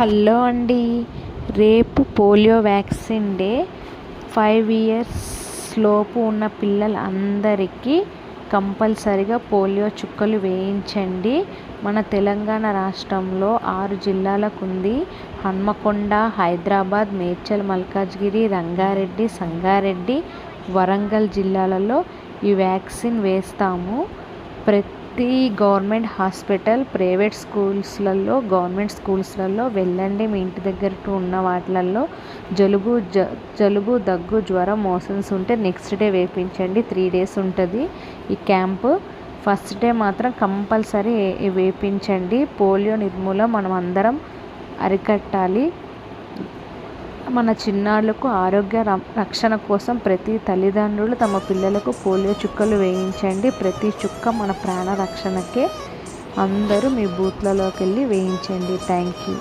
Hello అండి. రేపు polio vaccine day. Five years లోపు ఉన్న పిల్లలందరికీ కంపల్సరిగా పోలియో చుక్కలు వేయించండి. మన తెలంగాణ రాష్ట్రంలో ఆరు జిల్లాలకు ఉంది హన్మకొండ హైదరాబాద్ మేడ్చల్ మల్కాజ్గిరి రంగారెడ్డి సంగారెడ్డి వరంగల్ జిల్లాలలో ఈ వ్యాక్సిన్ వేస్తాము. ప్రతి గవర్నమెంట్ హాస్పిటల్ ప్రైవేట్ స్కూల్స్లలో గవర్నమెంట్ స్కూల్స్లలో వెళ్ళండి. మీ ఇంటి దగ్గర ఉన్న వాటిలలో జలుబు జ జలుబు దగ్గు జ్వరం మోషన్స్ ఉంటే నెక్స్ట్ డే వేయించండి త్రీ డేస్ ఉంటుంది ఈ క్యాంపు. ఫస్ట్ డే మాత్రం కంపల్సరీ వేపించండి. పోలియో నిర్మూలం మనం అందరం అరికట్టాలి. మన చిన్నారులకు ఆరోగ్య రక్షణ కోసం ప్రతి తల్లిదండ్రులు తమ పిల్లలకు పోలియో చుక్కలు వేయించండి. ప్రతి చుక్క మన ప్రాణ రక్షణకే అందరూ మీ బూత్లలోకి వెళ్ళి వేయించండి. Thank you